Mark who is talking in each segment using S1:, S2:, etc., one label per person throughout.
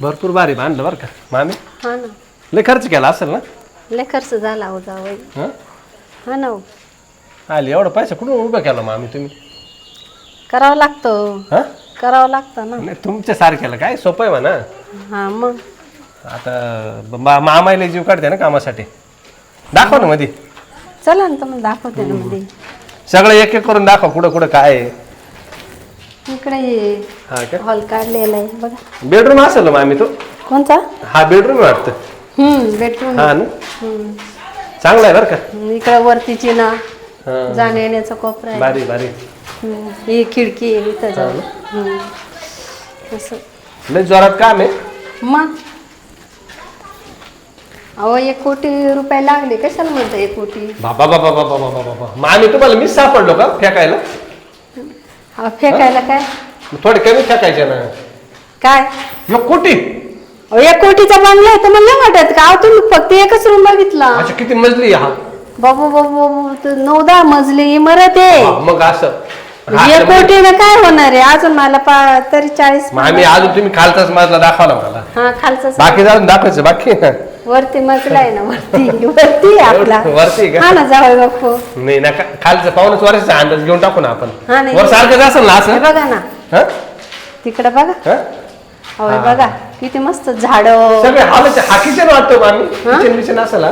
S1: भरपूर भारी बांधलं बरं का मामी?
S2: हा ना.
S1: लय खर्च केला असेल ना?
S2: लय खर्च झाला हो जावई
S1: हं?
S2: हा ना हो.
S1: आले एवढा पैसा कुठून उभं केला मामी तुम्ही?
S2: करावं लागतं.
S1: हा?
S2: करावं लागतं ना.
S1: नाही तुमच्या सारख्याला काय? सोपं आहे म्हणा.
S2: हा मग?
S1: आता मा- मामाईला जीव काढते ना कामासाठी. दाखव ना मध्ये
S2: चला ना तुम्हाला दाखवते ना मध्ये
S1: सगळं एक एक करून दाखव कुठं कुठं काय आहे.
S2: इकडे
S1: हा का?
S2: हॉल काढलेला आहे बघा.
S1: बेडरूम असेल मामी तो.
S2: कोणता
S1: हा बेडरूम वाटतं.
S2: हम्म बेडरूम
S1: हा ना? चांगला आहे बरं का?
S2: इकडे वरतीची ना
S1: हा.
S2: जाण्या येण्याचा कोपरा आहे.
S1: बारी बारी
S2: हम्म. ही खिडकी आहे इथं हम्म. असं.
S1: लय जोरात काम आहे.
S2: मग? अहो एक कोटी रुपये लागले. कशाला म्हणता एक कोटी?
S1: बाबा बाबा बाबा बाबा बाबा. मामी तुम्हाला मीच सापडलो का? फेकायला?
S2: हा फेकायला काय?
S1: थोडे कमी फेकायचे ना.
S2: काय?
S1: मग कुठे
S2: अहो, एक कोटीचा बंगला आहे तर मला नाही वाटत का? अहो, तुम्ही फक्त एकच रूम बघितला.
S1: अच्छा किती मजली आहे हा?
S2: बाबू बाबू नऊ दहा मजली इमारत आहे.
S1: हा, मग असं.
S2: एक
S1: मग-
S2: कोटीनं काय होणार आहे? अजून मला पा तरी चाळीस
S1: मामी अजून तुम्ही खालचाच मजला दाखवला मला.
S2: हा खालचा
S1: बाकी जाऊन दाखवायचं बाकी?
S2: वरती मजला आहे ना वरती. वरती आहे आपला.
S1: वरती का?
S2: हा ना जावई बापू
S1: नाही नका खालचं पाऊनच वर्षाचा अंदाज घेऊन टाकू ना आपण.
S2: हा, नाही.
S1: वर सारखंच असेल ना
S2: हे
S1: असं
S2: बघा ना.
S1: हं?
S2: तिकडे बघा.
S1: हं?
S2: अहो हे बघा किती मस्त झाड.
S1: सगळे हॉलचे हा किचन वाटतो किचन बिचन असेल हा?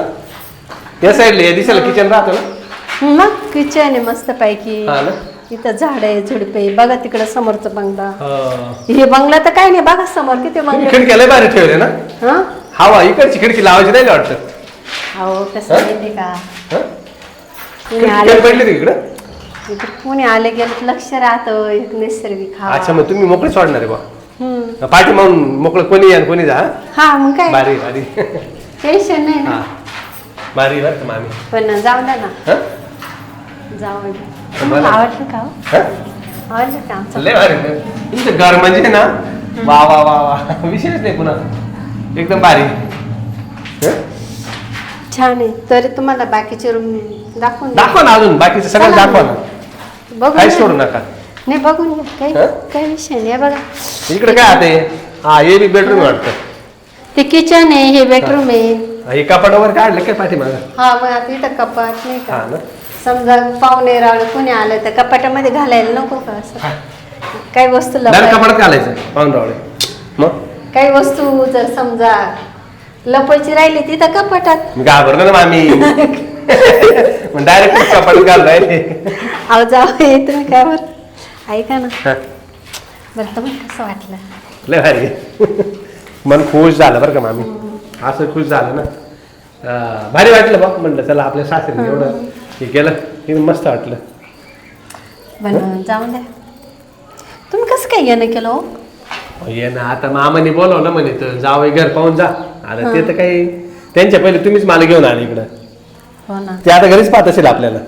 S1: या साईडला किचन राहतो ना?
S2: मग किचन आहे मस्त पैकी.
S1: हा ना?
S2: इथं झाड आहे झुडपे बघा तिकडे समोरचं बंगला.
S1: हं.
S2: हे बंगला तर काय नाही बघा समोर किती
S1: तुम्ही
S2: बंगले
S1: खिडकी लय भारी ठेवले ना?
S2: हा?
S1: हवा इकडची खिडकी लावायची नाही वाटतं?
S2: अहो कसं माहिती का?
S1: हं?
S2: कुणी आले
S1: खिडकी पडली ती इकडं?
S2: इकडे कुणी आले गेले की लक्ष राहतं एक नैसर्गिक हवा.
S1: अच्छा मग तुम्ही मोकळे सोडणार आहे बा?
S2: हम्म.
S1: पाठी म्हणून मोकळं कोणी या आणि कोणी जा हं?
S2: हा मग काय?
S1: भारी भारी.
S2: टेन्शन नाही ना?
S1: हा. भारी बरं का मामी?
S2: पण जाऊ द्या ना.
S1: हं?
S2: जाऊ तुम्हाला आवडलं का हो?
S1: हं?
S2: आवडलं का आमचं?
S1: लय भारी. ना. तुमचं घर म्हणजे ना? वा वा वा वा. विशेष नाही पुन्हा एकदम भारी. हं?
S2: छान आहे. तरी तुम्हाला बाकीचे रूम दाखवून.
S1: दाखवा ना अजून बाकीचं सगळं
S2: चला
S1: दाखवा
S2: ना. बघून
S1: काही. सोडू नका.
S2: नाही बघून घ्या. काही
S1: हं?
S2: काही विषय नाही. हे बघा.
S1: इकडे काय आहे हा? हे बी बेडरूम वाटतं.
S2: ते किचन आहे हे बेडरूम आहे.
S1: हे. कपाट वगैरे काढलं काय पाठी मागं
S2: हा मग आता इथं कपाट नाही
S1: हा
S2: का
S1: ना.
S2: समजा पाहुणे रावळ कोणी आलं तर कपाटामध्ये घालायला नको का असं?
S1: हा.
S2: काही वस्तू
S1: दार
S2: लपवायला
S1: कपाटात घालायचं पाहुणरावळे मग?
S2: काही वस्तू जर समजा लपवायची राहिली तिथं कपाटात.
S1: मी घाबरलो ना मामी. डायरेक्ट कपाटात घाल राहिले
S2: अहो जाऊ तुम्ही काय बरं. ऐका ना. बरं तुम्हाला कसं वाटलं.
S1: लय भारी. मन खुश झालं बरं का मामी? असं खुश झालं ना. अं, भारी वाटलं बघ म्हणलं चला आपल्या सासरीने एवढं हे केलं. हे मस्त वाटलं.
S2: पण जाऊन द्या. तुम्ही कसं काय येणं केलं हो?
S1: ये ना आता मामाने बोलवलं म्हणे तर जावं घर पाहून जा आता ते तर काही त्यांच्या पहिले तुम्हीच मला घेऊन आले इकडं
S2: हो ना
S1: ते आता घरीच पाहत असेल आपल्याला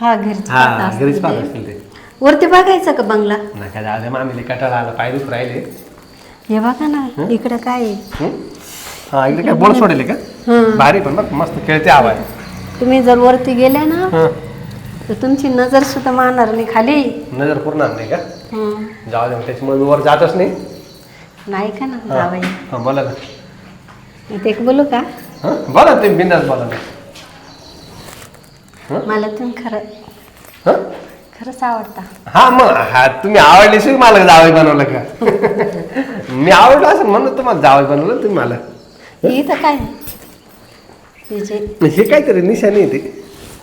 S2: हा घरीच
S1: हा
S2: पाहत असतील
S1: घरीच पाहत
S2: ते.
S1: असतील ते
S2: वरती बघायचं का बंगला
S1: नका द्या मामीले कटाळा आला पाय दुख राहिले
S2: हे बघा ना इकडं काय आहे?
S1: हं? हा इकडे काय बोल सोडेल का
S2: हं.
S1: भारी पण बघ मस्त खेळते आवाज
S2: तुम्ही जर वरती गेले ना
S1: हं.
S2: तर तुमची नजर सुद्धा मारणार नाही खाली
S1: नजर पूर्ण नाही का. जाऊ दे त्याच्यामुळे मी वर जातच नाही.
S2: नाही का ना
S1: हा.
S2: जावई?
S1: हा, बोला ना.
S2: इथे एक बोलू का?
S1: हा बोला तुम्ही बिंदास बोला ना?
S2: मला तुम्ही खरं
S1: हा?
S2: खरंच आवडता.
S1: हा मग हा तुम्ही आवडल्याशिवाय मला जावई बनवलं का? मी आवडलं असं म्हणून तुम्हाला जावई बनवलं तुम्ही मला.
S2: हे इथं काय? हे जे
S1: हे काहीतरी निशाणी आहे ते.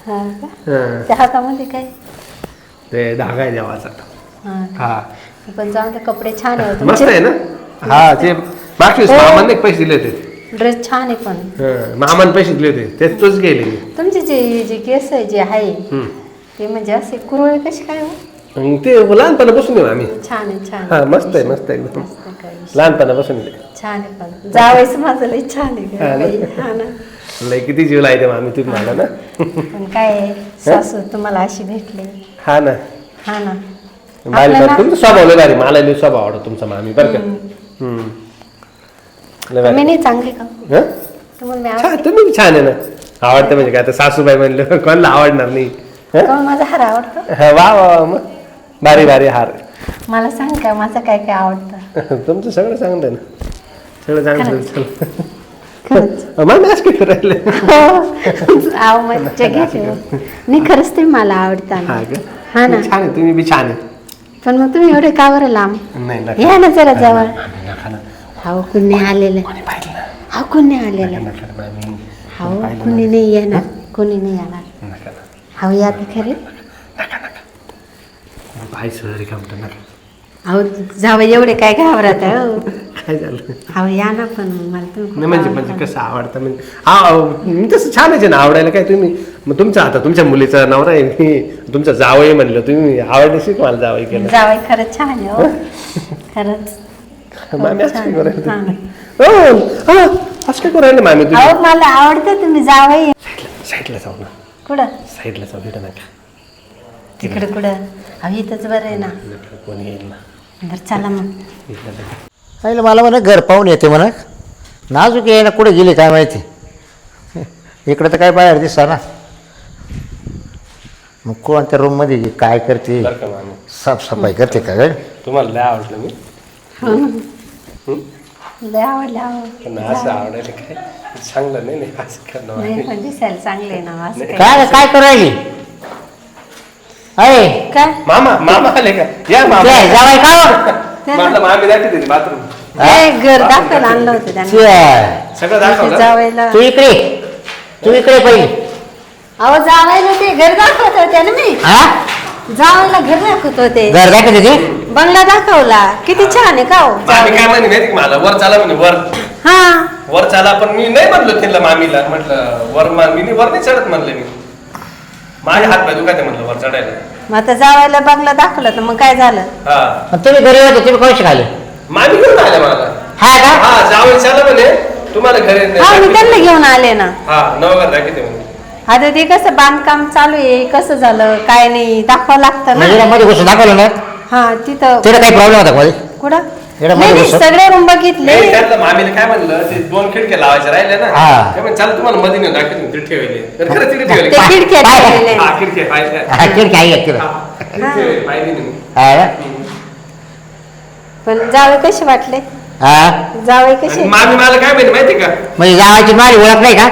S2: हा का?
S1: हं.
S2: त्या हातामध्ये काय?
S1: ते धागा आहे देवाचा.
S2: हा. पण जाऊन ते कपडे छान आहे
S1: मस्त आहे ना? हा ते
S2: हो.
S1: मामाने एक पैसे दिले होते.
S2: ड्रेस छान आहे पण.
S1: हं, मामाने पैसे दिले होते. ते तोच गेले.
S2: तुमचे जे जे केस आहे जे आहे
S1: हं.
S2: ते म्हणजे असे कुरळे कसे काय हो?
S1: ते लहानपणापासून आहे आम्ही.
S2: छान आहे छान
S1: हा. मस्त आहे मस्त आहे एकदम.
S2: मस्त
S1: लहानपणापासून आहे.
S2: छान आहे पण. जावायचं माझं लई छान आहे
S1: हा
S2: गं
S1: ना?
S2: बाई. हा ना?
S1: लय किती जीव लायते आम्ही तुम्ही मला ना?
S2: पण काय आहे, सासू तुम्हाला अशी भेटली.
S1: हा ना.
S2: हा ना.
S1: भारी
S2: आपल्याला-
S1: भारी तुमचा स्वभाव लय भारी. मला लय स्वभाव आवडतो तुमचा मामी बरं का? हम्म. लय भारी.
S2: मी नाही चांगली का?
S1: हं?
S2: तुम्हाला मी
S1: छान तुम्ही बी छान आहे ना. आवडतं म्हणजे काय? आता सासूबाई म्हणलं कोणाला आवडणार नाही. हं?
S2: आवडतो माझा हार आवडतो?
S1: हा, वा वा वा, मग. भारी भारी हार.
S2: मला सांग का माझं काय काय आवडतं?
S1: तुमचं सगळं चांगलं आहे ना. सगळं चांगलं चल
S2: खरंच.
S1: मला असं काय राहिले.
S2: आव मज्जा घेते. हो. नाही खरंच ते मला आवडतात
S1: हा का?
S2: हा ना.
S1: छान आहे तुम्ही बी छान आहे.
S2: पण मग तुम्ही एवढे का बरं लांब?
S1: नाही नका.
S2: या ना जरा जवळ.
S1: मामी नका ना
S2: हाव कुणी आलेलं?
S1: कोणी पाहिलं
S2: हा कुणी आलेलं?
S1: नका ना मामी
S2: हाव
S1: कोणी पाहिलं
S2: कुणी नाही येणार. कुणी नाही येणार.
S1: नका
S2: हाव या तर खरे
S1: रिकामट नका
S2: अहो जावं एवढे काय घाबरत आहे हो.
S1: काय झालं?
S2: अहो या ना पण मला तुम्ही खूप
S1: नाही म्हणजे
S2: आवडता.
S1: म्हणजे कसं आवडतं? म्हणजे हा मी तसं छान आहे ना आवडायला काय तुम्ही? मग तुमचा आता तुमच्या मुलीचा नवरा आहे मी तुमचा जावई म्हणलं तुम्ही आवडशीच मला जावई केलं.
S2: जावई खरंच छान आहे हो. खरंच.
S1: मामी असं काय. करायला हो. हा असं काय करायला मामी तुम्ही?
S2: अहो मला आवडतं तुम्ही जावई.
S1: साईडला जाऊ ना.
S2: कुठं?
S1: साईडला जाऊ तिथं नका.
S2: तिकडे कुठं? अहो इथंच बरं आहे ना.
S1: कोणी येईल ना.
S2: बरं चला मग.
S1: नका.
S3: आईला मला म्हणा घर पाहून येते म्हणा. नाजूक आहे ना कुठे गेली काय माहिती? इकडं तर काय बाहेर दिसा ना. मग कोणत्या रूममध्ये काय करते?
S1: बरं का मामी.
S3: साफसफाई करते का काय
S1: तुम्हाला लय आवडलं मी.
S2: लय आवडलं.
S1: पण असं आवडायला काय? चांगलं नाही नाही असं करणं
S2: नाही
S1: मामी.
S2: पण दिसायला चांगले आहे ना असं काय
S3: काय काय करू राहिली? अय
S2: काय?
S1: मामा मामा आले का? या मामा.
S3: ते जावाई का? हो?
S1: मामी दाखवते बाथरूम.
S2: ए, घर दाखवायला आणलं होतं त्यांनी.
S3: ते,
S1: सगळं दाखवलं?
S2: जावायला.
S3: तू इकडे तू इकडे पहिली.
S2: अहो जावायला ते घर दाखवत होते ना मी.
S3: हा?
S2: जावायला घर दाखवत होते.
S3: घर दाखवते ते
S2: बंगला दाखवला. किती छान आहे का हो?
S1: मामी काय म्हणे माहिती का मला? वर चाला म्हणे वर.
S2: हा.
S1: वर चाला पण मी नाही म्हणलो त्यांना मामीला. म्हटलं वर मा मी वर नाही चढत म्हणलं मी. माझे हात पाय दुखायचे म्हणलं वर चढायला.
S2: मग आता जावायला बंगला दाखवला तर मग काय झालं?
S1: हा.
S3: तुम्ही घरी होते तुम्ही कोण शिकाले
S1: मामी घेऊन आल्या मला
S3: हा का?
S1: हा जावं चाला म्हणे. तुम्हाला घरी
S2: हा मी त्यांना घेऊन आले ना.
S1: हा नवघर दाखवते म्हणे.
S2: आता ते कसं बांधकाम चालू आहे कसं झालं काय नाही दाखवावं लागतं
S3: म्हणजे
S2: ना
S3: मध्ये घुसून दाखवलं ना?
S2: हा तिथं
S3: तिकडे काही प्रॉब्लेम होता का मध्ये?
S2: कुठं? नाही नाही? सगळे रूम बघितले.
S1: मी त्यांना मामीला काय म्हणलं ते दोन खिडक्या लावायच्या राहिल्या ना.
S3: हा.
S1: ते चाल तुम्हाला मध्ये नेऊन दाखवते तिथे ठेवले. तर ठेवले
S2: ते खिडक्या? ठेवलेले.
S1: हा खिडक्या पाहिजे
S3: हा खिडकी आहे एक तिकडे
S1: पाहिजे नाही
S3: हा ना?
S2: पण जावे कसे वाटले?
S3: हा?
S2: जावे कसे
S1: मामी मला काय माहिती माहिती का?
S3: म्हणजे जावायची माझी ओळख नाही का?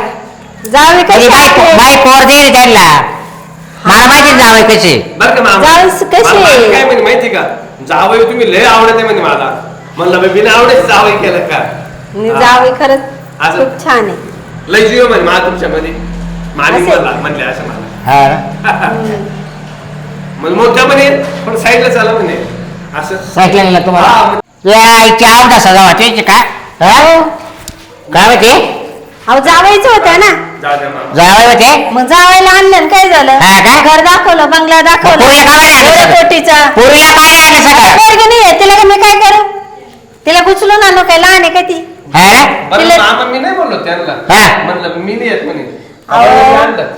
S2: जावे
S3: म्हणजे
S2: कसे वाटले?
S3: पोर दे त्यांना. मला माहिती ना जावाय कशी.
S1: बरं का मामा? मला मामी काय म्हणे माहिती का? जावई तुम्ही लय आवडत म्हणे मला. म्हणलं बाई बिना आवडत जावई केलं का?
S2: आणि
S1: हा.
S2: जावे खरंच
S1: असं.
S2: खूप छान आहे.
S1: लय जीव म्हणे मला तुमच्या मध्ये मामी
S2: असे?
S1: मला म्हणले असं मला
S3: हा. ना?
S1: मग मोठ्या म्हणे पण साईडला चाला म्हणे. असं
S3: ना
S1: हा,
S3: तुम्हाला या आईची आवडा सजावा त्याची का हा? काय माहिती
S2: अहो जावायचं होतं ना
S1: द्या मामा.
S3: जावाय होते
S2: मग जावायला आणलं आणि काय झालं
S3: हा का?
S2: घर दाखवलं बंगला दाखवला
S3: पोरीला काय नाही
S2: एवढ्या
S3: आणलं?
S2: कोटीचा
S3: पोरीला काय नाही आणलं सगळं?
S2: पोरगी नाही आहे, तिला का मी काय करू तिला उचलून आणू काय लहान आहे का ती
S3: हा ना?
S1: बरं
S2: तिला-
S1: मामा मी नाही बोललो त्यांना
S3: हा.
S1: म्हणलं मी नाही येत म्हणे
S2: अहो.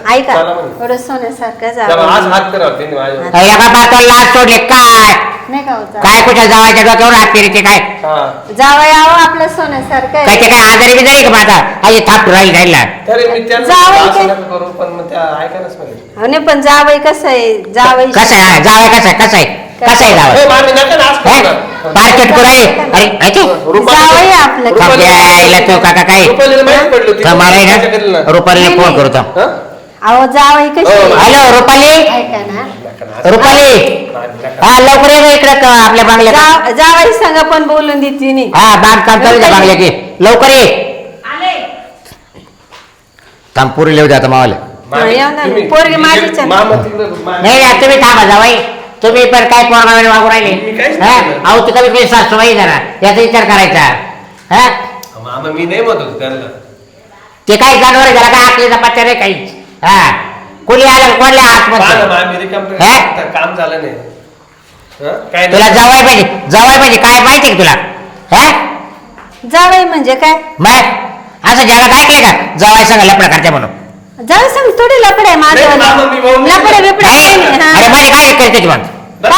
S2: ऐका.
S1: चला म्हणे.
S2: एवढं सोन्यासारखं
S1: तेव्हा
S2: जावं.
S1: आज हात करावं त्यांनी माझ्यावर
S3: अरे एका पातळ लाच सोडले काय?
S2: नाही का होता?
S3: काय कुठे जावायच्या डोक्यावर हात फिरते काय?
S1: हा.
S2: जावं यावं आपलं सोन्यासारखं
S3: काय ते
S2: आहे.
S3: काय आजारी बिजारी का माझा आई थाप राहील राहिला
S1: तरी मी त्यांना
S2: जावई
S1: नका करू पण मग त्या ऐकायलाच म्हणे
S2: अहो, नाही पण जावई कसं आहे? जावई
S3: कसं आहे? हा, जावाय कसं आहे? कसं आहे? कसं आहे जावाय
S1: ए, मामी नका ना आज करू ना.
S3: मार्केट करू राहिले अरे
S1: रुपाली-
S2: जावई आपलं.
S3: यायला तो काका काय आहे
S1: घरी
S3: ना. रुपालीला फोन. करू थांब.
S1: हा?
S2: अहो जावई कशी
S1: हो?
S3: हॅलो रुपाली
S2: ऐका ना
S3: रुपाली. हा लवकर ये इकडे आपल्या बांगल्या
S2: जा- जावई संग पण बोलून देते नी
S3: हा बांधकाम चालू द्या बांगल्या की लवकर ये थांब पुरी लिहू द्या आता मावाला.
S1: तुम्ही-
S2: पोरगी
S1: मी-
S2: माझीच आहे.
S1: मामा तिकडं- मामी-
S3: नाही नाही, तुम्ही थांबा जावाई तुम्ही पण काय पोरगावे वागू
S1: मी
S3: राहिले
S1: काहीच
S3: हा?
S1: नाही केलं.
S3: अहो ती कमी सासूबाई जरा याचा विचार करायचा. हा?
S1: मामा मी नाही म्हणत होतो त्यांना.
S3: ते काही जनावर आहे, जरा काय आखलीचा पत्त्या रे काही? हा? कोणी आलं कोणल्या
S1: पहा ना,
S3: मध्ये
S1: मामी रिकामं-
S3: हे?
S1: आता काम झालं नाही. हा? काय
S3: तुला
S1: नाही.
S3: जवाय पाहिजे जवाय पाहिजे काय माहिती का तुला? हा?
S2: जावई म्हणजे काय?
S3: मग? असं जगात ऐकले का? जवाय सांगा लपडा करते म्हणून.
S2: जावई संग थोडी लपड आहे
S1: नाही, मामा, मी भाऊ-
S2: माझं लपडे बिपडे
S3: नाही,
S2: काही नाही, हा.
S3: अरे मध्ये काय करते मग
S1: बरं.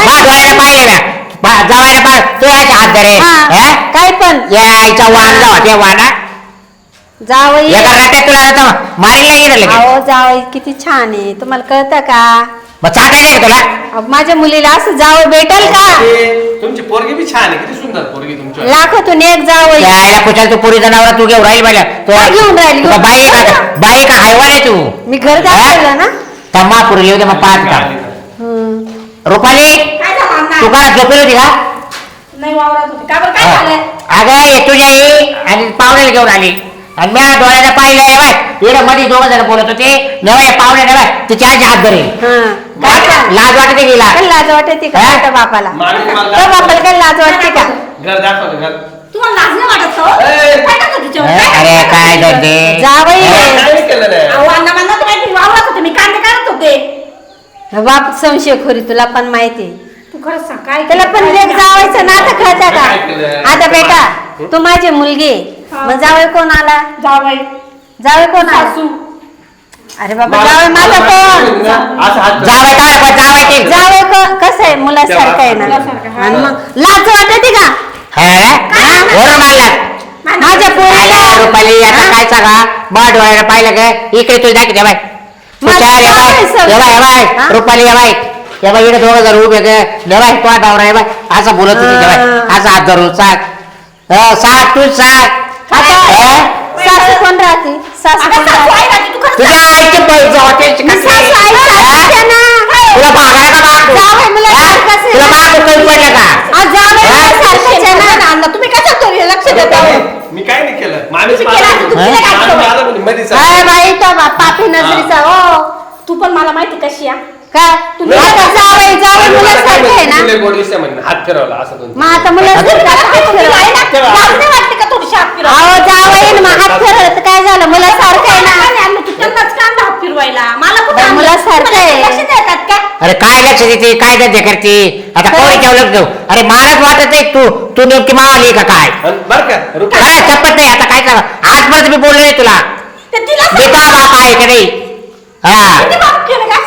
S3: ना. बा- जवायला पाहिलं तू याचे हात धरे
S2: हा,
S3: हा?
S2: काय पण?
S3: या आईचा वाण जावा ते वाणा
S2: जावई.
S3: एका तुला आता मारीला गेलं लगेच?
S2: अहो जावई किती छान आहे. तुम्हाला कळतं का?
S3: मग चाटायला आहे का तुला
S2: अहो, माझ्या मुलीला असं जावं भेटेल का?
S1: ते- तुमची पोरगी बी छान आहे किती सुंदर पोरगी तुमची.
S2: लाखातून एक जावं
S3: त्या आईला कुशाल तू पुरी जनावर तू घेऊन राहील पाहिलं तू
S2: काय घेऊन राहिली?
S3: तुला बाई का बाई का हायवान आहे तू?
S2: मी घर दाखवलं ना.
S3: त्या महापुरी येऊ दे मग पाच का?
S2: हम्म.
S3: रुपाली
S4: काय झालं अण्णा?
S3: तू का झोपेल होती का?
S4: नाही वावरात होती. का बरं? काय झालंय
S3: अगं ये तुझी आई आणि पाहुण्याला घेऊन आली. आणि मी डोळ्याला पाहिलं बाय इकडे मध्ये दोघ जण बोलत होते. नव्हे पाहुणे नव्हे तिची आजी हात धरेल
S2: हा. काय का?
S3: लाज वाटते गेला
S2: काय लाज वाटते का
S3: हा?
S2: बापाला. बापाला काय लाज वाटते का?
S1: घर दाखव घर.
S4: तुम्हाला लाज नाही वाटत का हो?
S1: ए!
S4: काय करतो तिच्यावर?
S3: अरे
S4: काय करतो?
S3: काय करते?
S2: जावई
S1: काय नाही केलं नाही
S4: अहो, अण्णा म्हणला तर माहिती वावरात होते. मी कांदे काढत होते.
S2: बाप संशय खोरी तुला पण माहिती.
S4: तू खरंच सांग काय
S2: त्याला पण लेख जावायचं नातं कळतं का?
S1: काय केलं?
S2: आता बेटा तू माझी मुलगी. मग जावई कोण आला?
S4: जावई.
S2: जावई कोण आला?
S4: सासू.
S2: अरे बाबा जावई माझा कोण?
S3: जावं काय जावं ते
S2: जावई कोण? कसं आहे? मुलासारखं आहे ना?
S4: मुलासारखं, हा.
S2: आणि मग लाज वाटते का?
S3: हा? वरून
S2: माझ्या
S3: आला
S2: पोरीला
S3: रुपाली आता काय सांगा? डोळ्याला पाहिलं काय इकडे तुझी दाखी बाय
S2: मला
S3: तुझ्या
S2: काय
S3: बाय? बाय बाय
S2: हा?
S3: रुपाली या बाय या बाई इकडे दोघं जर उभे काय बाय तो डावरा आहे बाय असं बोलत होती बाय
S2: हा.
S3: असं हात धरून अं, साक तू साक
S2: आता? सासू कोण राहते? सासू कोण
S4: सासू
S2: राहते?
S4: आहे
S3: तुझ्या आईची पैसे हॉटेलची
S2: मी सासू आई सासूच्या ना.
S3: तुला का
S2: मला
S3: हा?
S2: सारखंच आहे.
S3: तुला मागतो कमी पडलं का?
S2: सारखंच आहे ना.
S4: तुम्ही लक्ष देता?
S1: मी काय नाही केलं. मामीच
S4: केलं, केलं
S1: मध्ये.
S2: बाई तो बा- पापी नजरीचा. हो.
S4: तू पण मला माहिती कशी या
S2: काय?
S4: तुम्ही-
S2: आता जावई जावई
S1: मामी मला काय
S2: मुलासारखं आहे ना?
S1: तुला गोड दिसते म्हणे, हात फिरवला असं दोन
S2: मग आता मुलासारखं हात फिरव.
S4: लाज नाही वाटते का थोडीशी हात फिरव
S2: अहो जावई ना, मग हात फिरवलं तर काय झालं? मुलासारखं आहे ना.
S4: तू त्यांनाच कांदा हात फिरवायला. मला कुठं
S2: बाई,
S4: आणलं?
S2: मुलासारखं
S4: तुम्हाला
S2: आहे.
S4: लक्ष देतात का?
S3: अरे काय लक्ष देते काय गद्य करते? आता कोणी ठेवलं देऊ अरे मलाच वाटत आहे तू. तू नेमकी मावाली का काय?
S1: बरं का रुपये
S3: काय शपथ नाही? आता काय सांगा आजपर्यंत मी बोललो नाही तुला.
S4: ते तिला
S3: आहे का नाही हा?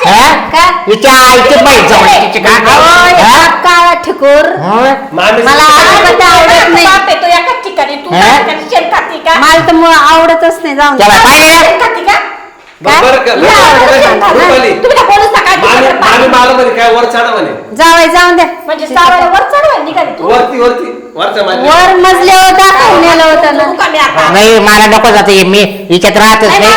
S3: हा? हिच्या आईची बाई तिची हा?
S2: काळा ठिकूर.
S3: हा?
S1: मामी
S2: मला अजिबात आवडत नाही.
S4: बाप आहे तो एकाच ठिकाणी. तू
S3: हा?
S4: त्या ठिकाणी शेण खाती का?
S2: मला तर आवडतच नाही. जाऊन
S3: पाहिलं
S1: बरं का. रुपाली. मामी मामी मला म्हणे काय वर चढा म्हणे.
S2: जावई जाऊन द्या
S4: म्हणजे वर चढवायला निघाली तू?
S1: वरती वरती. वरच्या माझ्या
S2: वर मजल्यावर दाखवून नेलं होतं ना
S3: नाही मला नको जाते मी हिच्यात राहतच
S4: नाही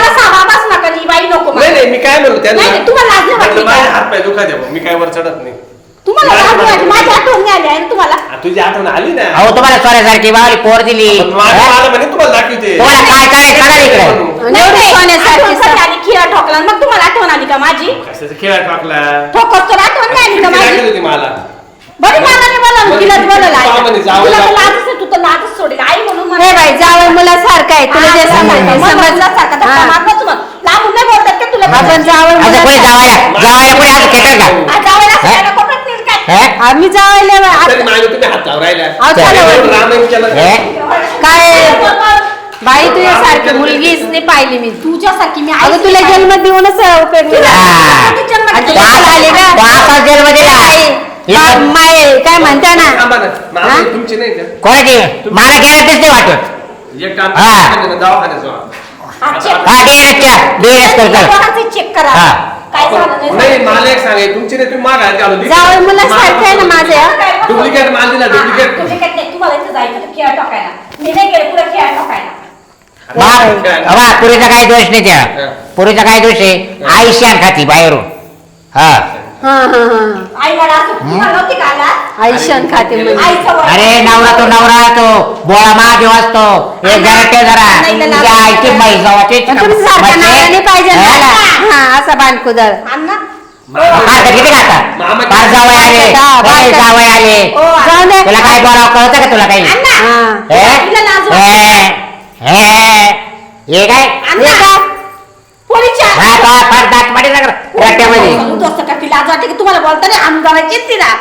S4: नका ही बाई नको मला.
S1: नाही मी काय म्हणतो त्यांना
S4: नाही, नाही, तुम्हाला लाज नाही वाटली
S1: म्हटलं,
S4: का?
S1: माझे हात पाय दुखा द्या मी काय वर चढत नाही.
S4: तुम्हाला लाज नाही वाटली. माझी आठवण नाही आली आहे ना तुम्हाला?
S1: आ, तुझी आठवण आली ना.
S3: अहो तुम्हाला सोन्यासारखी बावली पोर दिली.
S1: पण मामी
S3: हा?
S1: मला म्हणे तुम्हाला दाखवते.
S3: तुम्हाला काय करायचं करा इकडे.
S2: आणि एवढी सोन्यासारखी
S4: आठवण कधी आली? खिळा ठोकला. मग तुम्हाला आठवण आली का माझी?
S1: कशाचा खेळा टाकला
S4: ठोकत तर आठवण नाही आली का
S1: किती
S4: माझी?
S1: रागत होती मला?
S4: बरी बोला बोलायला
S1: पाहा म्हणे, जावं
S4: तुला तर
S1: लागतं.
S4: लाजच आहे, तू तर लाजच सोडेल. आई म्हणून
S2: हे बाई मुलासारखं आहे तुला जे समजलं समजलं.
S4: लांबून नाही बोलतात का तुला
S2: आपण जावई
S3: असं कोणी
S2: मुलासारखं
S3: जावायला जावायला कोणी असं खेटर का
S4: आज जावयाला? सगळ्यांना कोपऱ्यात नेलं काय
S3: हा?
S2: आम्ही जावायला
S1: तरी तुम्ही हात
S2: अहो, चला
S3: हे?
S2: काय? बाई तुझ्यासारखी मुलगीच नाही. पाहिली मी.
S4: तुझ्यासारखी मी
S2: अगं तुला जन्म देऊनच उपयोग नाही. झाला.
S4: जन्म
S2: आणि
S4: दिला.
S2: आले का? माये काय म्हणता ना? हा?
S1: तुमची नाही का?
S3: कोणाची? मला गॅरंटीच नाही वाटत.
S1: एक काम
S3: हा.
S4: हा, check
S3: हा डीएनएसच्या डीएनएस कर. कर. हा.
S4: काय झालं नाही
S1: नाही मला एक सांगा तुमची नाही तुम्ही माग हात घालून दिली.
S2: जावई मुलासारखं आहे ना माझ्या
S1: डुप्लिकेट माल दिला डुप्लिकेट
S4: डुप्लिकेट नाही तुम्हाला इथं जायचं तर खेळा टाकायला. मी नाही गेले पुढे खेळा टाकायला.
S3: बा पुरीचा काही दोष नाही त्या. पुरीचा काही दोष आहे? आई शान खाती बाहेरून. हा.
S2: हा हा हा.
S4: आई मला असं तुम्हाला नव्हती का आला?
S2: आयुष्यान खाते म्हणजे.
S4: आईचं वय.
S3: अरे नवरा तो नवरा तो. बोळा महादेव असतो एक गरटे जरा
S4: नाही, नाही,
S3: तुझ्या. आईची बाई जावाची
S2: पण तुम्ही सारखा नावाने पाहिजे ना.
S3: हा?
S2: हा असा बाणकुदळ.
S4: अण्णा
S3: हा. तर किती खाता
S1: मामा-
S3: फार जावई आले.
S2: हा,
S3: फार
S2: बाय.
S3: जावई आले.
S4: ओ,
S2: जाऊ दे.
S3: तुला काय बोलावं कळतं का तुला काही?
S2: हा.
S3: हे?
S4: तिला लाज वाटते.
S3: हे? हे? हे काय? हा तो फार दात पाडी ना रट्ट्यामध्ये
S4: सांगू असं का तिला लाज वाटते की तुम्हाला बोलता नाही आम तिला.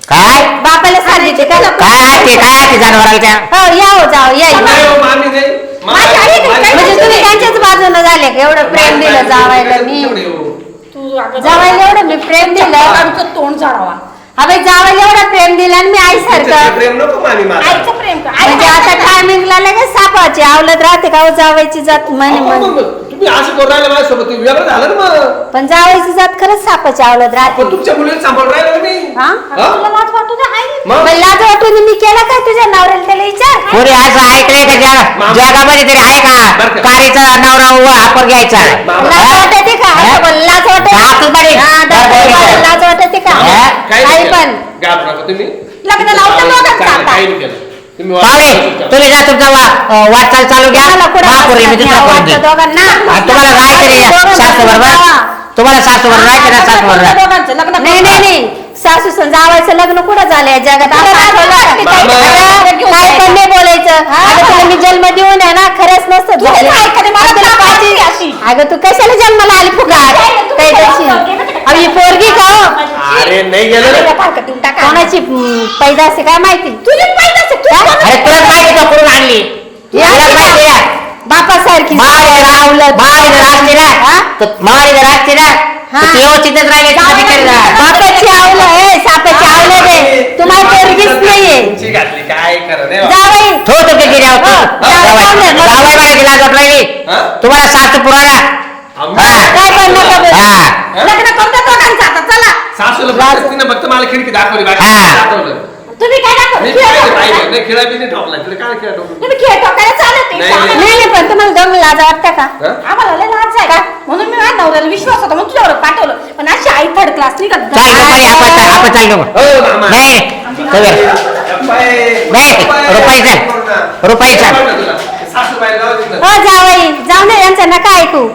S3: काय?
S2: बापाला सांगितले का
S3: काय? काय असते जनावराला त्या?
S2: हो या हो जाओ या
S1: नाही
S2: या.
S1: हो, मामी नाही
S4: माझी आई नाही,
S1: माझी-
S2: म्हणजे तुम्ही त्यांच्याच बाजूने झाले का? एवढं प्रेम दिलं जावायला मी.
S1: तेवढे हो.
S4: तू अगं
S2: जावायला एवढं मी प्रेम दिलं.
S4: आमचं तोंड जाडावा
S2: अबे जावायला एवढं प्रेम दिलं आणि मी आई सारखं.
S1: प्रेम नको मामी मला.
S4: आईचं प्रेम कर. आई
S2: म्हणजे आता टायमिंगला लगेच सापाची आवलत राहते का हो जावायची जात म्हणे.
S1: मग तुम्ही असं करून राहिले माझ्यासोबत वेगळं झालं ना मग
S2: पण जावायची जात खरंच सापाच्या आवलत राहते
S1: पण तुमच्या मुलीला सांभाळून राहिलो ना मी
S2: हा?
S1: हा?
S4: तुला लाज वाटू दे आहे
S1: मग
S2: पण लाज वाटून मी केला काय तुझ्या नवऱ्याला त्याला विचार
S3: कोणी असं ऐकलंय का जग. जगामध्ये तरी आहे का? कारीचा नवरा उभा आपण घ्यायचा
S1: मामा.
S2: लाज वाटते का
S3: हा?
S2: असं बोल, लाज वाटते
S3: हाकून पाडी.
S2: हा,
S3: बरं,
S2: दाखव,
S3: बरं, बरं.
S2: लाज वाटते का
S3: हा?
S1: काही
S2: काही
S1: नाही
S2: पण
S1: केलं. घाबरू नका तुम्ही
S4: लग्न लावतं दोघांचं
S1: चांगलं,
S4: आता.
S1: काही नाही केलं तुम्ही
S3: पाहुणे
S1: वापरा.
S3: तुम्ही जा तुमचा वा- वाटचाल चालू घ्या.
S2: मला कुठं
S3: महापुरी मी दुसरा करून
S2: वाटतं
S3: देईन
S2: दोघांना?
S3: आणि तुम्हाला राहायचं नाही सासू बरोबर. तुम्हाला सासू बरोबर राहायचं ना सासू बरोबर?
S4: दोघांचं? लग्न
S2: नाही नाही नाही. सासू जावायचं लग्न कुठं झालंय जगात? काय पण नाही बोलायचं? तुला मी जन्म देऊन आहे ना खरंच नसतं झालं.
S4: मला
S2: अगं, तुला
S4: अशी?
S2: तू कशाला जन्माला आली फुगाट
S4: तू
S2: काही करशील
S4: बोलतो? गेलं का?
S2: अहो, ही पोरगी का हो?
S1: अरे नाही गेलं
S4: आलेल्या
S1: ना.
S4: फारकत देऊन टाका.
S2: कोणाची हम्म, पैदा असे काय माहिती?
S4: तू? कोणाची
S3: अरे तुला माहिती का करून आणली? तुला माहिती? आहे?
S2: बापासारखी रावलं
S3: ना. तर. ती व्यवस्थितच राहिली.
S2: बापाची आवलं आहे सापाची आवलं दे. तुम्हाला पोरगीच नाहीये.
S1: तुमची घातली काय करा नाही
S2: जा बाई.
S3: ठो तुमच्या गिऱ्यावर
S2: हो, जावई पाहुणे, मग-
S3: जावई बाळाची लाज वाटू राहिली
S1: हा?
S3: तुम्हाला
S1: आम्ही-
S3: हा.
S2: काय पण नका बोलू.
S3: हा.
S4: लग्न दोघांचं आता. चला.
S1: सासूला तिनं फक्त मला खिडकी दाखवली बाकी
S3: हा.
S1: काही दाखवलं
S4: तुम्ही काय दाखवलं? खेळ दाखवला.
S1: नाही खेळा बी नाही ठोकला तिला काय खेळा ठोकलं?
S4: तुम्ही खेळ ठोकायला चालत नाही.
S1: नाही,
S4: आम्हाला-
S2: नाही नाही पण तुम्हाला दोन लाज वाटतं का
S1: हा?
S4: आम्हाला लय लाज आहे म्हणून मी माझ्या नवऱ्याला विश्वास होता म्हणून तुझ्यावर पाठवलं पण अशी आई थर्ड क्लास नाही का
S3: चाल आपण चाल आपण चाल
S1: हो, मामा.
S3: नाही सगळं. नाही, चल.
S1: करू ना.
S3: चल.
S1: जाऊ दे.
S2: हो जावई जाऊ दे यांचं नका ऐकू